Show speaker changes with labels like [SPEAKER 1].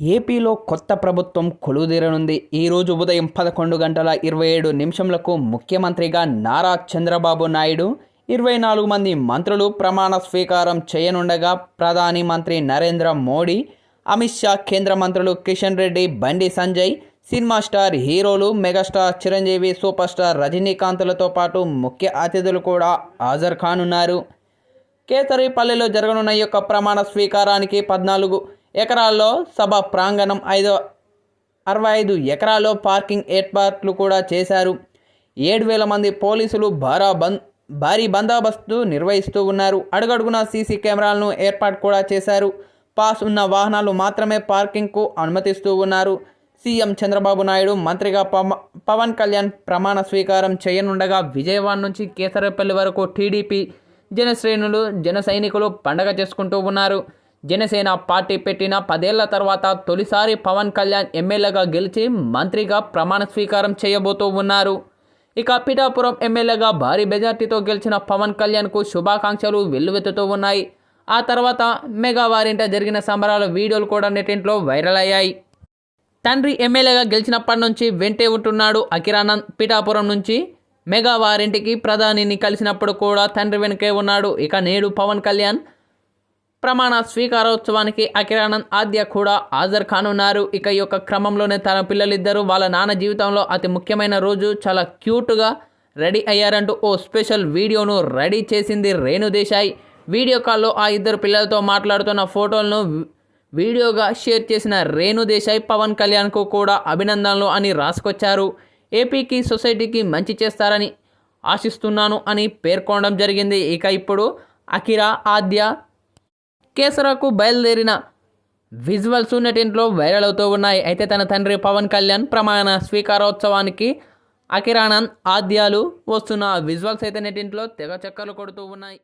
[SPEAKER 1] ఏపీలో కొత్త ప్రభుత్వం కొలువుదీరనుంది. ఈరోజు ఉదయం పదకొండు గంటల ఇరవై ఏడు నిమిషంలకు ముఖ్యమంత్రిగా నారా చంద్రబాబు నాయుడు ఇరవై నాలుగు మంది మంత్రులు ప్రమాణ స్వీకారం చేయనుండగా ప్రధాని మంత్రి నరేంద్ర మోడీ అమిత్ షా కేంద్ర మంత్రులు కిషన్ రెడ్డి బండి సంజయ్ సినిమా స్టార్ హీరోలు మెగాస్టార్ చిరంజీవి సూపర్ స్టార్ రజనీకాంత్లతో పాటు ముఖ్య అతిథులు కూడా హాజరు కానున్నారు. కేసరిపల్లిలో జరగనున్న ఈ యొక్క ప్రమాణ స్వీకారానికి పద్నాలుగు ఎకరాల్లో సభ ప్రాంగణం ఐదు అరవై ఐదు ఎకరాల్లో పార్కింగ్ ఏర్పాట్లు కూడా చేశారు. ఏడు వేల మంది పోలీసులు భారా బంద్ భారీ బందోబస్తు నిర్వహిస్తూ ఉన్నారు. అడుగడుగున సీసీ కెమెరాలను ఏర్పాటు కూడా చేశారు. పాస్ ఉన్న వాహనాలు మాత్రమే పార్కింగ్కు అనుమతిస్తూ ఉన్నారు. సీఎం చంద్రబాబు నాయుడు మంత్రిగా పవ పవన్ కళ్యాణ్ ప్రమాణ స్వీకారం చేయనుండగా విజయవాడ నుంచి కేసరపల్లి వరకు టీడీపీ జనశ్రేణులు జన సైనికులు పండగ చేసుకుంటూ ఉన్నారు. జనసేన పార్టీ పెట్టిన పదేళ్ళ తర్వాత తొలిసారి పవన్ కళ్యాణ్ ఎమ్మెల్యేగా గెలిచి మంత్రిగా ప్రమాణ స్వీకారం చేయబోతూ ఉన్నారు. ఇక పిఠాపురం ఎమ్మెల్యేగా భారీ మెజార్టీతో గెలిచిన పవన్ కళ్యాణ్కు శుభాకాంక్షలు వెల్లువెత్తుతూ ఉన్నాయి. ఆ తర్వాత మెగా వారింట జరిగిన సంబరాల వీడియోలు కూడా నెటింట్లో వైరల్ అయ్యాయి. తండ్రి ఎమ్మెల్యేగా గెలిచినప్పటి నుంచి వెంటే ఉంటున్నాడు అకిరానంద్ పిఠాపురం నుంచి మెగా వారింటికి ప్రధానిని కలిసినప్పుడు కూడా తండ్రి వెనుకే ఉన్నాడు. ఇక నేడు పవన్ కళ్యాణ్ ప్రమాణ స్వీకారోత్సవానికి అఖిరానంద్ ఆద్య కూడా హాజరు కానున్నారు. ఇక ఈ యొక్క క్రమంలోనే తన పిల్లలిద్దరూ వాళ్ళ నాన్న జీవితంలో అతి ముఖ్యమైన రోజు. చాలా క్యూట్గా రెడీ అయ్యారంటూ ఓ స్పెషల్ వీడియోను రెడీ చేసింది రేణు దేశాయ్. వీడియో కాల్లో ఆ ఇద్దరు పిల్లలతో మాట్లాడుతున్న ఫోటోలను వీడియోగా షేర్ చేసిన రేణు దేశాయ్ పవన్ కళ్యాణ్కు కూడా అభినందనలు అని రాసుకొచ్చారు. ఏపీకి సొసైటీకి మంచి చేస్తారని ఆశిస్తున్నాను అని పేర్కొనడం జరిగింది. ఇక ఇప్పుడు అఖిరా ఆద్య కేసరాకు బయలుదేరిన విజువల్స్ నెటింట్లో వైరల్ అవుతూ ఉన్నాయి. అయితే తన తండ్రి పవన్ కళ్యాణ్ ప్రమాణ స్వీకారోత్సవానికి అకిరానంద్ ఆద్యాలు వస్తున్న విజువల్స్ అయితే నెటింట్లో తెగ చక్కర్లు కొడుతూ ఉన్నాయి.